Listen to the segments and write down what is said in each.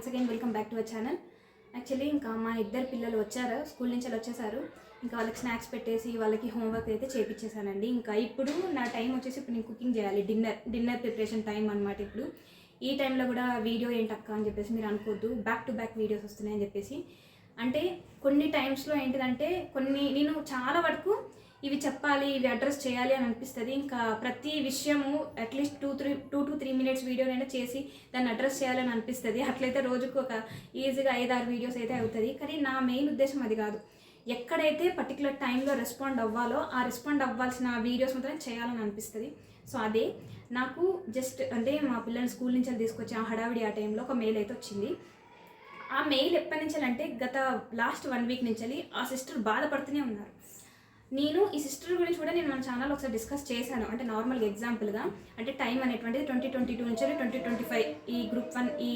Once again welcome back to our channel actually ఇంకా మా ఇద్దరు పిల్లలు వచ్చారు. స్కూల్ నుంచి వాళ్ళు వచ్చేసారు. ఇంకా వాళ్ళకి స్నాక్స్ పెట్టేసి వాళ్ళకి హోంవర్క్ అయితే చేపించేసానండి ఇంకా ఇప్పుడు నా టైం వచ్చేసి ఇప్పుడు నేను కుకింగ్ చేయాలి. డిన్నర్ డిన్నర్ ప్రిపరేషన్ టైం అనమాట ఇప్పుడు. ఈ టైంలో కూడా వీడియో ఏంటక్క అని చెప్పేసి మీరు అనుకోవద్దు బ్యాక్ టు బ్యాక్ వీడియోస్ వస్తున్నాయని చెప్పేసి. అంటే కొన్ని టైమ్స్లో ఏంటిదంటే కొన్ని నేను చాలా వరకు ఇవి చెప్పాలి ఇవి అడ్రస్ చేయాలి అని అనిపిస్తుంది. ఇంకా ప్రతి విషయము at least two three two to three minutes వీడియోనైనా చేసి దాన్ని అడ్రస్ చేయాలని అనిపిస్తుంది. అట్లయితే రోజుకు ఒక ఈజీగా ఐదు ఆరు వీడియోస్ అయితే అవుతుంది. కానీ నా మెయిన్ ఉద్దేశం అది కాదు. ఎక్కడైతే పర్టికులర్ టైంలో రెస్పాండ్ అవ్వాలో ఆ రెస్పాండ్ అవ్వాల్సిన వీడియోస్ మాత్రం చేయాలని అనిపిస్తుంది. సో అదే నాకు జస్ట్ అంటే మా పిల్లల్ని స్కూల్ నుంచి తీసుకొచ్చి ఆ హడావిడి ఆ టైంలో ఒక మెయిల్ అయితే వచ్చింది. ఆ మెయిల్ ఎప్పటి నుంచి అంటే గత లాస్ట్ వన్ వీక్ నుంచి ఆ సిస్టర్ బాధపడుతూనే ఉన్నారు. నేను ఈ సిస్టర్ గురించి కూడా నేను మన ఛానల్ ఒకసారి డిస్కస్ చేశాను. అంటే నార్మల్గా ఎగ్జాంపుల్గా అంటే టైం అనేటువంటిది ట్వంటీ ట్వంటీ టూ నుంచి ట్వంటీ ట్వంటీ ఫైవ్ ఈ గ్రూప్ వన్ ఈ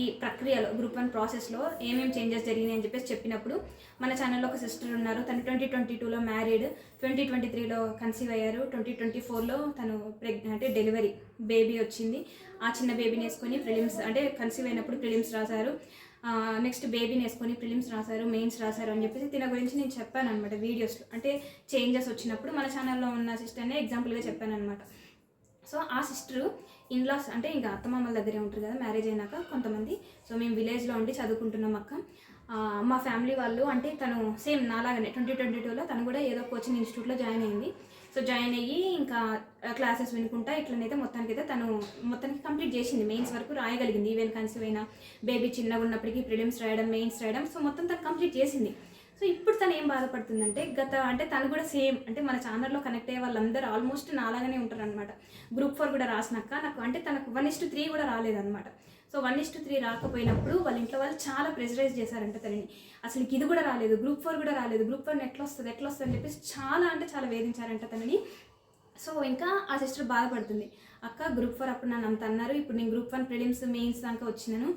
ఈ ప్రక్రియలో గ్రూప్ వన్ ప్రాసెస్లో ఏమేమి చేంజెస్ జరిగినాయి అని చెప్పేసి చెప్పినప్పుడు మన ఛానల్లో ఒక సిస్టర్ ఉన్నారు. తను ట్వంటీ ట్వంటీ టూలో మ్యారీడ్ ట్వంటీ ట్వంటీ త్రీలో కన్సీవ్ అయ్యారు. ట్వంటీ ట్వంటీ ఫోర్లో తను ప్రెగ్ అంటే డెలివరీ బేబీ వచ్చింది. ఆ చిన్న బేబీని వేసుకొని ప్రిలిమ్స్ అంటే కన్సీవ్ అయినప్పుడు ప్రిలిమ్స్ రాశారు. నెక్స్ట్ బేబీని వేసుకొని ప్రిలిమ్స్ రాశారు మెయిన్స్ రాశారు అని చెప్పేసి తిన గురించి నేను చెప్పాను అనమాట వీడియోస్లో అంటే చేంజెస్ వచ్చినప్పుడు మన ఛానల్లో ఉన్న సిస్టర్నే ఎగ్జాంపుల్గా చెప్పాను అనమాట సో ఆ సిస్టరు ఇన్లాస్ అంటే ఇంకా అత్తమామల దగ్గరే ఉంటారు కదా మ్యారేజ్ అయినాక కొంతమంది. సో మేము విలేజ్లో ఉండి చదువుకుంటున్నాం అక్క. మా ఫ్యామిలీ వాళ్ళు అంటే తను సేమ్ నాలాగానే ట్వంటీ ట్వంటీ టూలో తను కూడా ఏదో కోచింగ్ ఇన్స్టిట్యూట్లో జాయిన్ అయింది. సో జాయిన్ అయ్యి ఇంకా క్లాసెస్ వినుకుంటా ఇట్లనైతే మొత్తానికైతే తను మొత్తానికి కంప్లీట్ చేసింది. మెయిన్స్ వరకు రాయగలిగింది. ఈవెన్ కన్సీవ్ అయినా బేబీ చిన్నగా ఉన్నప్పటికీ ప్రిలిమ్స్ రాయడం మెయిన్స్ రాయడం సో మొత్తం తను కంప్లీట్ చేసింది. సో ఇప్పుడు తను ఏం బాధపడుతుందంటే గత అంటే తను కూడా సేమ్ అంటే మన ఛానల్లో కనెక్ట్ అయ్యే వాళ్ళందరూ ఆల్మోస్ట్ నాలాగానే ఉంటారు అనమాట గ్రూప్ ఫోర్ కూడా రాసినాక నాకు అంటే తనకు వన్ ఇస్ టు త్రీ కూడా రాలేదన్నమాట. So one is two three రాకపోయినప్పుడు వాళ్ళ ఇంట్లో వాళ్ళు చాలా ప్రెజరైజ్ చేశారంట తనని. అసలు ఇది కూడా రాలేదు గ్రూప్ ఫోర్ కూడా రాలేదు గ్రూప్ వన్ ఎట్లా వస్తుంది ఎట్లా వస్తుంది అని చెప్పేసి చాలా అంటే చాలా వేధించారంట తనని. సో ఇంకా ఆ సిస్టర్ బాధపడుతుంది. అక్క గ్రూప్ ఫోర్ అప్పుడు నన్ను అంత అన్నారు ఇప్పుడు నేను గ్రూప్ వన్ ప్రిలిమ్స్ మెయిన్స్ దాకా వచ్చినాను.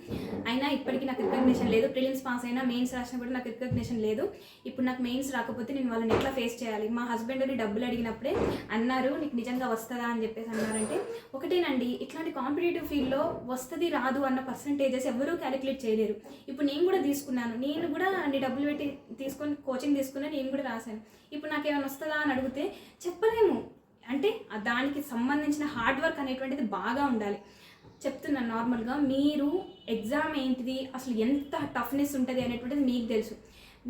అయినా ఇప్పటికీ నాకు రికగ్నేషన్ లేదు. ప్రిలిమ్స్ పాస్ అయినా మెయిన్స్ రాసినా కూడా నాకు రికగ్నేషన్ లేదు. ఇప్పుడు నాకు మెయిన్స్ రాకపోతే నేను వాళ్ళని ఎట్లా ఫేస్ చేయాలి? మా హస్బెండ్ డబ్బులు అడిగినప్పుడే అన్నారు నీకు నిజంగా వస్తుందా? అని చెప్పేసి అన్నారంటే ఒకటేనండి. ఇట్లాంటి కాంపిటేటివ్ ఫీల్డ్లో వస్తుంది రాదు అన్న పర్సంటేజెస్ ఎవరూ క్యాలిక్యులేట్ చేయలేరు. ఇప్పుడు నేను కూడా తీసుకున్నాను. నేను కూడా అన్ని డబ్బులు పెట్టి తీసుకొని కోచింగ్ తీసుకున్నా నేను కూడా రాశాను. ఇప్పుడు నాకు ఏమైనా వస్తుందా? అని అడిగితే చెప్పలేము. అంటే దానికి సంబంధించిన హార్డ్ వర్క్ అనేటువంటిది బాగా ఉండాలి. చెప్తున్నాను నార్మల్గా మీరు ఎగ్జామ్ ఏంటిది అసలు ఎంత టఫ్నెస్ ఉంటుంది అనేటువంటిది మీకు తెలుసు.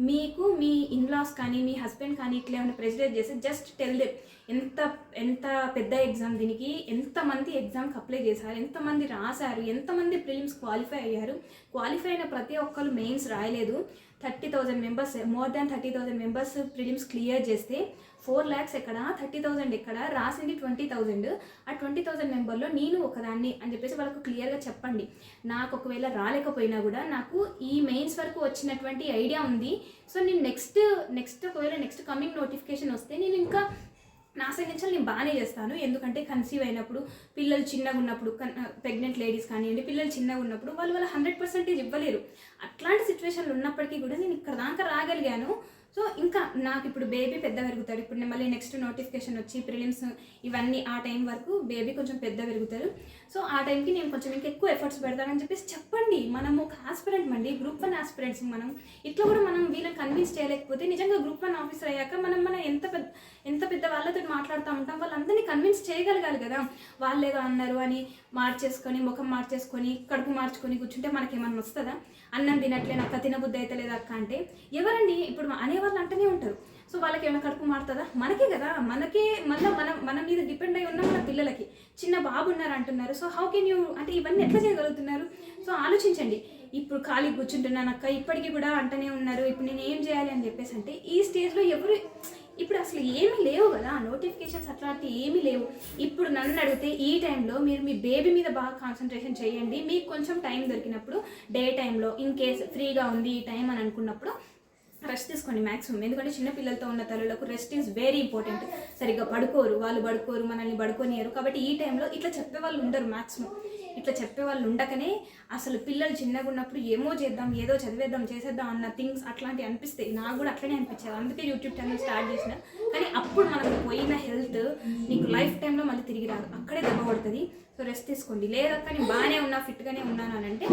మీకు మీ ఇన్లాస్ కానీ మీ హస్బెండ్ కానీ ఇట్లా ఏమైనా ప్రెసిడెంట్ చేస్తే జస్ట్ టెల్ దెమ్ ఎంత ఎంత పెద్ద ఎగ్జామ్ దీనికి ఎంతమంది ఎగ్జామ్కి అప్లై చేశారు ఎంతమంది రాశారు ఎంతమంది ప్రిలిమ్స్ క్వాలిఫై అయ్యారు. క్వాలిఫై అయిన ప్రతి ఒక్కరు మెయిన్స్ రాయలేదు. Thirty thousand members more than thirty thousand members prelims clear చేస్తే ఫోర్ ల్యాక్స్ ఎక్కడ? థర్టీ థౌజండ్ ఎక్కడ? రాసింది ట్వంటీ థౌజండ్. ఆ ట్వంటీ థౌజండ్ మెంబర్లో నేను ఒకదాన్ని అని చెప్పేసి వాళ్ళకు క్లియర్గా చెప్పండి. నాకు ఒకవేళ రాలేకపోయినా కూడా నాకు ఈ మెయిన్స్ వరకు వచ్చినటువంటి ఐడియా ఉంది. సో నేను నెక్స్ట్ నెక్స్ట్ ఒకవేళ నెక్స్ట్ కమింగ్ నోటిఫికేషన్ వస్తే నేను ఇంకా నా సైడ్ నుంచి నేను బాగానే చేస్తాను. ఎందుకంటే కన్సీవ్ అయినప్పుడు పిల్లలు చిన్నగా ఉన్నప్పుడు ప్రెగ్నెంట్ లేడీస్ కానివ్వండి పిల్లలు చిన్నగా ఉన్నప్పుడు వాళ్ళు వాళ్ళ హండ్రెడ్ పర్సెంటేజ్ ఇవ్వలేరు. అట్లాంటి సిచ్యువేషన్లు ఉన్నప్పటికీ కూడా నేను ఇక్కడ దాకా రాగలిగాను. సో ఇంకా నాకు ఇప్పుడు బేబీ పెద్ద పెరుగుతాడు ఇప్పుడు నేను మళ్ళీ నెక్స్ట్ నోటిఫికేషన్ వచ్చి ప్రిలిమ్స్ ఇవన్నీ ఆ టైం వరకు బేబీ కొంచెం పెద్ద పెరుగుతారు సో ఆ టైంకి నేను కొంచెం ఇంకా ఎక్కువ ఎఫర్ట్స్ పెడతానని చెప్పేసి చెప్పండి. మనం ఒక ఆస్పిరెంట్ అండి గ్రూప్ వన్ ఆస్పిరెంట్స్ మనం. ఇట్లా కూడా మనం వీళ్ళని కన్విన్స్ చేయలేకపోతే నిజంగా గ్రూప్ వన్ ఆఫీసర్ అయ్యాక మనం మనం ఎంత పెద్ద ఎంత పెద్ద వాళ్ళతో మాట్లాడుతూ ఉంటాం వాళ్ళందరినీ కన్విన్స్ చేయగలగాలి కదా. వాళ్ళు ఏదో అన్నారు అని మార్చేసుకొని ముఖం మార్చేసుకొని కడుపు మార్చుకొని కూర్చుంటే మనకేమన్నా వస్తుందా? అన్నం తినట్లేదు అక్క తినబుద్ధి అయితే లేదు అక్క అంటే ఎవరండి? ఇప్పుడు అనేవాళ్ళు అంటూనే ఉంటారు. సో వాళ్ళకి ఏమైనా కడుపు మారుతుందా? మనకే కదా. మనకే మళ్ళీ మనం మన మీద డిపెండ్ అయి ఉన్న మన పిల్లలకి. చిన్న బాబు ఉన్నారు అంటున్నారు. సో హౌ కెన్ యూ అంటే ఇవన్నీ ఎట్లా చేయగలుగుతున్నారు? సో ఆలోచించండి. ఇప్పుడు ఖాళీ కూర్చుంటున్నాను అక్క ఇప్పటికీ కూడా అంటనే ఉన్నారు. ఇప్పుడు నేను ఏం చేయాలి అని చెప్పేసి అంటే ఈ స్టేజ్లో ఎవరు ఇప్పుడు అసలు ఏమీ లేవు కదా. నోటిఫికేషన్స్ అట్లాంటివి ఏమీ లేవు. ఇప్పుడు నన్ను అడిగితే ఈ టైంలో మీరు మీ బేబీ మీద బాగా కాన్సన్ట్రేషన్ చేయండి. మీకు కొంచెం టైం దొరికినప్పుడు డే టైంలో ఇన్ కేస్ ఫ్రీగా ఉంది ఈ టైం అని అనుకున్నప్పుడు రెస్ట్ తీసుకోండి మ్యాక్సిమం ఎందుకంటే చిన్న పిల్లలతో ఉన్న తల్లులకు రెస్ట్ ఈజ్ వెరీ ఇంపార్టెంట్ సరిగ్గా పడుకోరు. వాళ్ళు పడుకోరు మనల్ని పడుకోనియరు కాబట్టి ఈ టైంలో ఇట్లా చెప్పే వాళ్ళు ఉండరు మ్యాక్సిమం ఇట్లా చెప్పే వాళ్ళు ఉండకనే అసలు పిల్లలు చిన్నగా ఉన్నప్పుడు ఏమో చేద్దాం ఏదో చదివేద్దాం చేసేద్దాం అన్న థింగ్స్ అట్లాంటివి అనిపిస్తాయి నాకు కూడా అట్లనే అనిపించేది. అందుకే యూట్యూబ్ ఛానల్ స్టార్ట్ చేసిన. కానీ అప్పుడు మనకు పోయిన హెల్త్ నీకు లైఫ్ టైంలో మళ్ళీ తిరిగి రాదు. అక్కడే దెబ్బ పడుతుంది సో రెస్ట్ తీసుకోండి. లేదక్క నేను బాగానే ఉన్నా ఫిట్గానే ఉన్నాను అని అంటే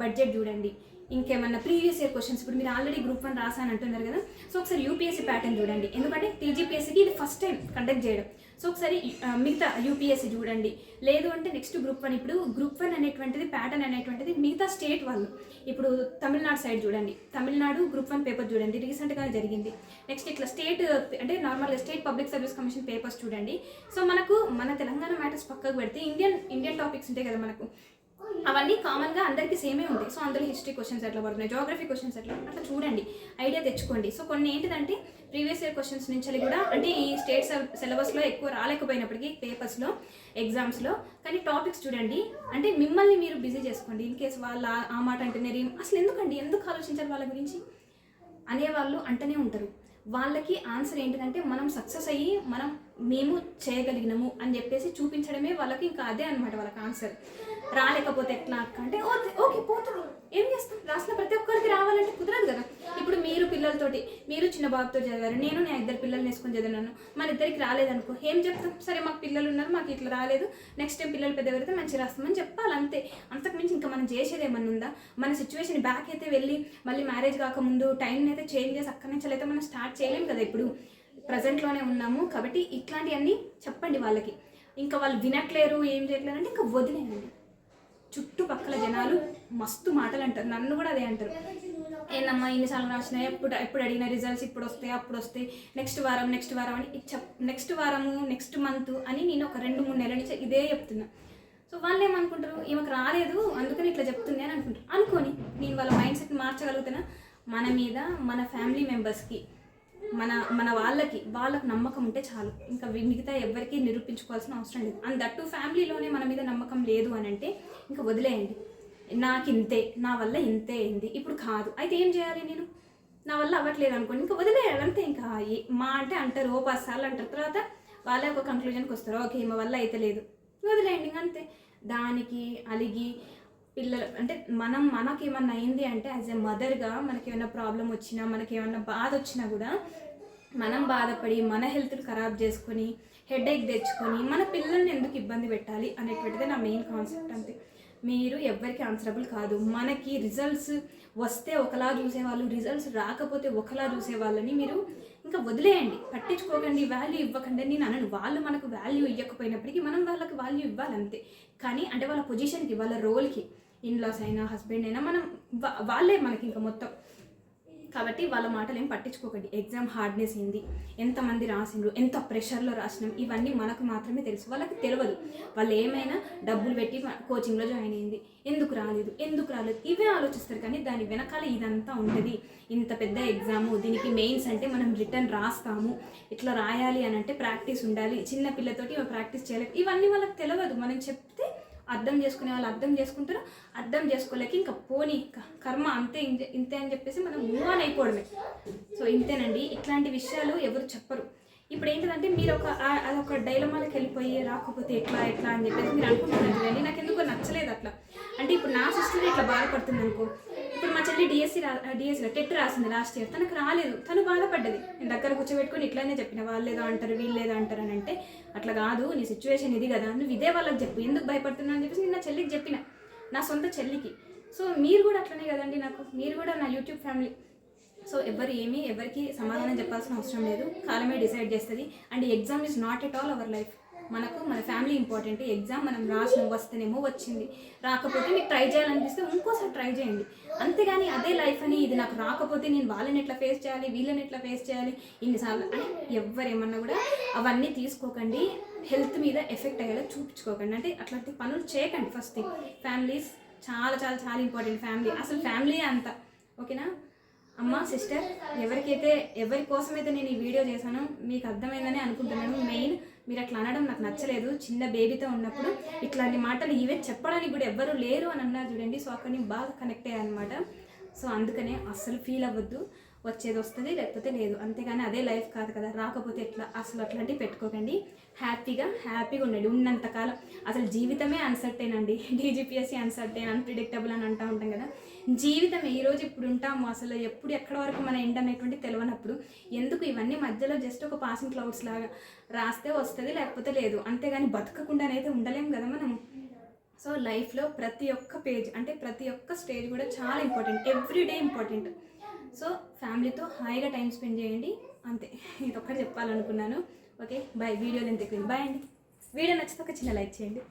బడ్జెట్ చూడండి. ఇంకేమన్నా ప్రీవియస్ ఇయర్ క్వశ్చన్స్ ఇప్పుడు మీరు ఆల్రెడీ గ్రూప్ వన్ రాసాను అంటున్నారు కదా. సో ఒకసారి యూపీఎస్సీ ప్యాటర్న్ చూడండి. ఎందుకంటే టీజీపీఎస్సీకి ఇది ఫస్ట్ టైం కండక్ట్ చేయడం. సో ఒకసారి మిగతా యూపీఎస్సీ చూడండి. లేదు అంటే నెక్స్ట్ గ్రూప్ వన్ ఇప్పుడు గ్రూప్ వన్ అనేటువంటిది ప్యాటర్న్ అనేటువంటిది మిగతా స్టేట్ వాళ్ళు. ఇప్పుడు తమిళనాడు సైడ్ చూడండి. తమిళనాడు గ్రూప్ వన్ పేపర్ చూడండి. రీసెంట్గా జరిగింది. నెక్స్ట్ ఇట్లా స్టేట్ అంటే నార్మల్గా state public service commission papers చూడండి. సో మనకు మన తెలంగాణ మ్యాటర్స్ పక్కకు పెడితే ఇండియన్ ఇండియన్ టాపిక్స్ ఉంటాయి కదా మనకు. అవన్నీ కామన్గా అందరికీ సేమే ఉంది సో అందులో హిస్టరీ క్వశ్చన్స్ ఎట్లా పడుతున్నాయి జోగ్రఫీ క్వశ్చన్స్ ఎట్లా అట్లా చూడండి ఐడియా తెచ్చుకోండి. సో కొన్ని ఏంటిదంటే ప్రీవియస్ ఇయర్ క్వశ్చన్స్ నుంచి కూడా అంటే ఈ స్టేట్ సిలబస్లో ఎక్కువ రాలేకపోయినప్పటికీ పేపర్స్లో ఎగ్జామ్స్లో కానీ టాపిక్స్ చూడండి. అంటే మిమ్మల్ని మీరు బిజీ చేసుకోండి. ఇన్ కేసు వాళ్ళ ఆ- మాట అంటున్నారు అసలు ఎందుకండి? ఎందుకు ఆలోచించారు వాళ్ళ గురించి? అనేవాళ్ళు అంటనే ఉంటారు. వాళ్ళకి ఆన్సర్ ఏంటిదంటే మనం సక్సెస్ అయ్యి మనం మేము చేయగలిగినాము అని చెప్పేసి చూపించడమే వాళ్ళకి ఇంకా అదే అనమాట వాళ్ళకి ఆన్సర్ రాలేకపోతే ఎట్లా అక్క? అంటే ఓకే పోతుంది ఏం చేస్తాం? రాసిన ప్రతి ఒక్కరికి రావాలంటే కుదరదు కదా. ఇప్పుడు మీరు పిల్లలతోటి మీరు చిన్న బాబుతో చదివారు నేను నా ఇద్దరు పిల్లల్ని వేసుకొని చదివాను మన ఇద్దరికి రాలేదనుకో ఏం చెప్తాం? సరే మాకు పిల్లలు ఉన్నారు మాకు ఇట్లా రాలేదు. నెక్స్ట్ టైం పిల్లలు పెద్ద పెడితే మంచిగా రాస్తామని చెప్పాలి అంతే. అంతకుమించి ఇంకా మనం చేసేది ఏమన్నా ఉందా? మన సిచ్యువేషన్ బ్యాక్ అయితే వెళ్ళి మళ్ళీ మ్యారేజ్ కాకముందు టైం అయితే చేంజ్ చేసి అక్కడి నుంచి అయితే మనం స్టార్ట్ చేయలేం కదా ఇప్పుడు. ప్రజెంట్లోనే ఉన్నాము కాబట్టి ఇట్లాంటివన్నీ చెప్పండి వాళ్ళకి. ఇంకా వాళ్ళు వినట్లేరు ఏం చేయట్లేరు అంటే ఇంకా వదిలేయండి. చుట్టుపక్కల జనాలు మస్తు మాటలు అంటారు నన్ను కూడా అదే అంటారు. ఏందమ్మా ఎన్నిసార్లు రాసిన? ఎప్పుడు ఎప్పుడు అడిగిన రిజల్ట్స్ ఇప్పుడు వస్తాయి అప్పుడు వస్తాయి. నెక్స్ట్ వారం నెక్స్ట్ వారం అని చెప్ నెక్స్ట్ వారము నెక్స్ట్ మంత్ అని నేను ఒక రెండు మూడు నెలల నుంచి ఇదే చెప్తున్నా. సో వాళ్ళు ఏమనుకుంటారు ఈమెకు రాలేదు అందుకని ఇట్లా చెప్తుంది అని అనుకుంటారు. అనుకోని నేను వాళ్ళ మైండ్ సెట్ మార్చగలుగుతున్నా? మన మీద మన ఫ్యామిలీ మెంబర్స్కి మన మన వాళ్ళకి వాళ్ళకి నమ్మకం ఉంటే చాలు. ఇంకా మిగతా ఎవరికి నిరూపించుకోవాల్సిన అవసరం లేదు. అండ్ దట్టు ఫ్యామిలీలోనే మన మీద నమ్మకం లేదు అని అంటే ఇంకా వదిలేయండి. నాకు ఇంతే నా వల్ల ఇంతే అయింది. ఇప్పుడు కాదు. అయితే ఏం చేయాలి నేను? నా వల్ల అవ్వట్లేదు అనుకోండి. ఇంకా వదిలేయాలి అంతే ఇంకా. మా అంటే అంటారు ఓ పది సార్లు అంటారు. తర్వాత వాళ్ళే ఒక కంక్లూజన్కి వస్తారు. ఓకే మా వల్ల అయితే లేదు. వదిలేయండి ఇంక అంతే. దానికి అలిగి పిల్లలు అంటే మనం మనకేమన్నా అయింది అంటే యాజ్ ఎ మదర్గా మనకి ఏమైనా ప్రాబ్లం వచ్చినా మనకి ఏమైనా బాధ వచ్చినా కూడా మనం బాధపడి మన హెల్త్ని ఖరాబ్ చేసుకొని హెడేక్ తెచ్చుకొని మన పిల్లల్ని ఎందుకు ఇబ్బంది పెట్టాలి అనేటువంటిది నా మెయిన్ కాన్సెప్ట్ అంతే. మీరు ఎవ్వరికి ఆన్సరబుల్ కాదు. మనకి రిజల్ట్స్ వస్తే ఒకలా చూసేవాళ్ళు రిజల్ట్స్ రాకపోతే ఒకలా చూసేవాళ్ళని మీరు ఇంకా వదిలేయండి. పట్టించుకోకండి వాల్యూ ఇవ్వకండి నేను అనను. వాళ్ళు మనకు వాల్యూ ఇవ్వకపోయినప్పటికీ మనం వాళ్ళకి వాల్యూ ఇవ్వాలి అంతే కానీ అంటే వాళ్ళ పొజిషన్కి వాళ్ళ రోల్కి ఇన్లాస్ అయినా హస్బెండ్ అయినా మనం వాళ్ళే మనకి ఇంకా మొత్తం. కాబట్టి వాళ్ళ మాటలు ఏం పట్టించుకోకండి. ఎగ్జామ్ హార్డ్నెస్ ఏంది ఎంతమంది రాసిండ్రు? ఎంత ప్రెషర్లో రాసినాం? ఇవన్నీ మనకు మాత్రమే తెలుసు. వాళ్ళకి తెలియదు వాళ్ళు ఏమైనా డబ్బులు పెట్టి కోచింగ్లో జాయిన్ అయింది. ఎందుకు రాలేదు? ఎందుకు రాలేదు? ఇవే ఆలోచిస్తారు. కానీ దాని వెనకాల ఇదంతా ఉంటుంది. ఇంత పెద్ద ఎగ్జాము దీనికి మెయిన్స్ అంటే మనం రిటర్న్ రాస్తాము. ఇట్లా రాయాలి అని అంటే ప్రాక్టీస్ ఉండాలి. చిన్న పిల్లతోటి ప్రాక్టీస్ చేయలేదు ఇవన్నీ వాళ్ళకి తెలియదు మనం చెప్తే అర్థం చేసుకునే వాళ్ళు అర్థం చేసుకుంటారు అర్థం చేసుకోలేక ఇంకా పోనీ క- కర్మ అంతే ఇంతే ఇంతే అని చెప్పేసి మనం మూవ్ ఆన్ అయిపోవడమే. సో ఇంతేనండి. ఇట్లాంటి విషయాలు ఎవరు చెప్పరు. ఇప్పుడు ఏంటంటే మీరు ఒక అదొక డైలమాలకు వెళ్ళిపోయి రాకపోతే ఎట్లా ఎట్లా అని చెప్పేసి మీరు అనుకుంటున్నారు. నాకు ఎందుకో నచ్చలేదు అట్లా. అంటే ఇప్పుడు నా సిస్టర్ ఇట్లా బాధపడుతుంది అనుకో ఇప్పుడు మా చెల్లి డిఎస్సి రా డిఎస్సి టెట్ రాసింది లాస్ట్ ఇయర్ తనకు రాలేదు. తను బాధపడ్డది. నేను దగ్గర కూర్చోబెట్టుకుని ఇట్లానే చెప్పిన వాళ్ళు ఏదో అంటారు వీళ్ళు అంటారు అని అంటే అట్లా కాదు నీ సిచ్యువేషన్ ఇది కదా. నువ్వు ఇదే వాళ్ళకి చెప్పు. ఎందుకు భయపడుతున్నావు? అని చెప్పేసి నేను నా చెల్లికి చెప్పిన. నా సొంత చెల్లికి. సో మీరు కూడా అట్లనే కదండి నాకు. మీరు కూడా నా యూట్యూబ్ ఫ్యామిలీ సో ఎవరు ఏమీ ఎవరికి సమాధానం చెప్పాల్సిన అవసరం లేదు. కాలమే డిసైడ్ చేస్తుంది. And exam is not at all our life మనకు మన ఫ్యామిలీ ఇంపార్టెంట్ ఎగ్జామ్ మనం రాసిన వస్తేనేమో వచ్చింది. రాకపోతే మీకు ట్రై చేయాలనిపిస్తే ఇంకోసారి ట్రై చేయండి. అంతేగాని అదే లైఫ్ అని ఇది నాకు రాకపోతే నేను వాళ్ళని ఎట్లా ఫేస్ చేయాలి వీళ్ళని ఎట్లా ఫేస్ చేయాలి? ఇన్నిసార్లు అని ఎవరేమన్నా కూడా అవన్నీ తీసుకోకండి. హెల్త్ మీద ఎఫెక్ట్ అయ్యేలా చూపించుకోకండి. అంటే అట్లాంటి పనులు చేయకండి ఫస్ట్ థింగ్ ఫ్యామిలీస్ చాలా చాలా చాలా ఇంపార్టెంట్ ఫ్యామిలీ అసలు ఫ్యామిలీ అంత. ఓకేనా అమ్మ సిస్టర్ ఎవరికైతే ఎవరి కోసమైతే నేను ఈ వీడియో చేశానో మీకు అర్థమైందని అనుకుంటున్నాను. మెయిన్ మీరు అట్లా అనడం నాకు నచ్చలేదు. చిన్న బేబీతో ఉన్నప్పుడు ఇట్లాంటి మాటలు ఈవెన్ చెప్పడానికి కూడా ఎవ్వరు లేరు అని అన్నారు చూడండి. సో అక్కడ నేను బాగా కనెక్ట్ అయ్యాను అనమాట సో అందుకనే అస్సలు ఫీల్ అవ్వద్దు. వచ్చేది వస్తుంది లేకపోతే లేదు. అంతేగాని అదే లైఫ్ కాదు కదా. రాకపోతే ఎట్లా? అసలు అట్లాంటివి పెట్టుకోకండి. హ్యాపీగా హ్యాపీగా ఉండండి. ఉన్నంతకాలం అసలు జీవితమే అన్సర్టైన్ అండి. డీజీపీఎస్సీ అన్సర్టైన్ అన్ప్రిడిక్టబుల్ అని అంటూ ఉంటాం కదా. జీవితం ఈ రోజు ఇప్పుడు ఉంటాము అసలు. ఎప్పుడు ఎక్కడ వరకు మన ఎండ్ అనేటువంటి తెలియనప్పుడు ఎందుకు ఇవన్నీ మధ్యలో జస్ట్ ఒక పాసింగ్ క్లౌడ్స్ లాగా రాస్తే వస్తుంది లేకపోతే లేదు. అంతేగాని బతకకుండానైతే ఉండలేం కదా మనం. సో లైఫ్లో ప్రతి ఒక్క పేజ్ అంటే ప్రతి ఒక్క స్టేజ్ కూడా చాలా important every day important. So ఫ్యామిలీతో హాయిగా టైం స్పెండ్ చేయండి. అంతే ఇది ఒక్కటి చెప్పాలనుకున్నాను. ఓకే బాయ్ వీడియో ఎంత ఎక్కువ బాయ్ అండి. వీడియో నచ్చితే ఒక చిన్న లైక్ చేయండి.